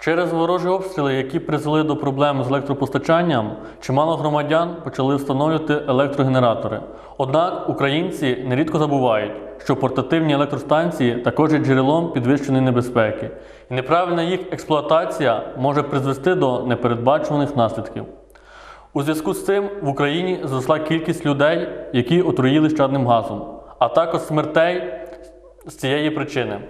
Через ворожі обстріли, які призвели до проблем з електропостачанням, чимало громадян почали встановлювати електрогенератори. Однак українці нерідко забувають, що портативні електростанції також є джерелом підвищеної небезпеки, і неправильна їх експлуатація може призвести до непередбачуваних наслідків. У зв'язку з цим в Україні зросла кількість людей, які отруїли чадним газом, а також смертей з цієї причини.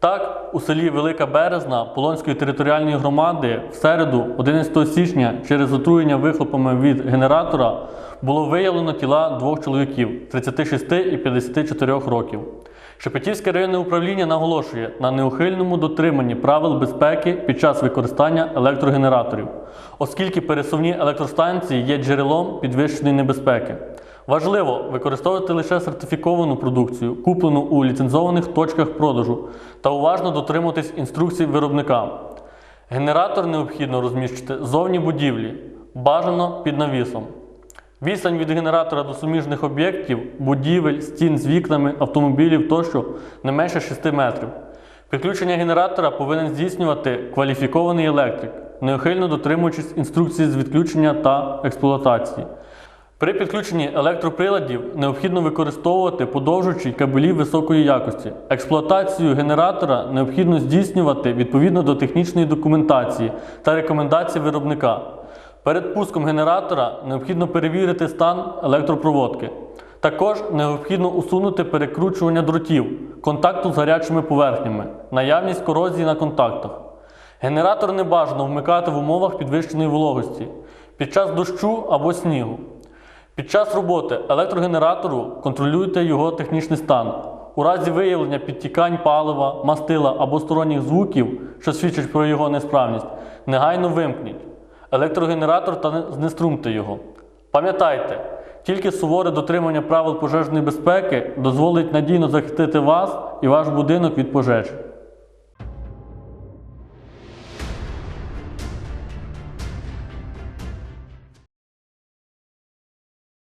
Так, у селі Велика Березна Полонської територіальної громади в середу, 11 січня, через отруєння вихлопами від генератора було виявлено тіла двох чоловіків 36 і 54 років. Шепетівське районне управління наголошує на неухильному дотриманні правил безпеки під час використання електрогенераторів, оскільки пересувні електростанції є джерелом підвищеної небезпеки. Важливо використовувати лише сертифіковану продукцію, куплену у ліцензованих точках продажу, та уважно дотримуватись інструкцій виробника. Генератор необхідно розміщити зовні будівлі, бажано під навісом. Відстань від генератора до суміжних об'єктів, будівель, стін з вікнами, автомобілів тощо не менше 6 метрів. Підключення генератора повинен здійснювати кваліфікований електрик, неухильно дотримуючись інструкцій з відключення та експлуатації. При підключенні електроприладів необхідно використовувати подовжуючі кабелі високої якості. Експлуатацію генератора необхідно здійснювати відповідно до технічної документації та рекомендацій виробника. Перед пуском генератора необхідно перевірити стан електропроводки. Також необхідно усунути перекручування дротів, контакту з гарячими поверхнями, наявність корозії на контактах. Генератор не бажано вмикати в умовах підвищеної вологості під час дощу або снігу. Під час роботи електрогенератору контролюйте його технічний стан. У разі виявлення підтікань палива, мастила або сторонніх звуків, що свідчать про його несправність, негайно вимкніть електрогенератор та знеструмте його. Пам'ятайте, тільки суворе дотримання правил пожежної безпеки дозволить надійно захистити вас і ваш будинок від пожежі.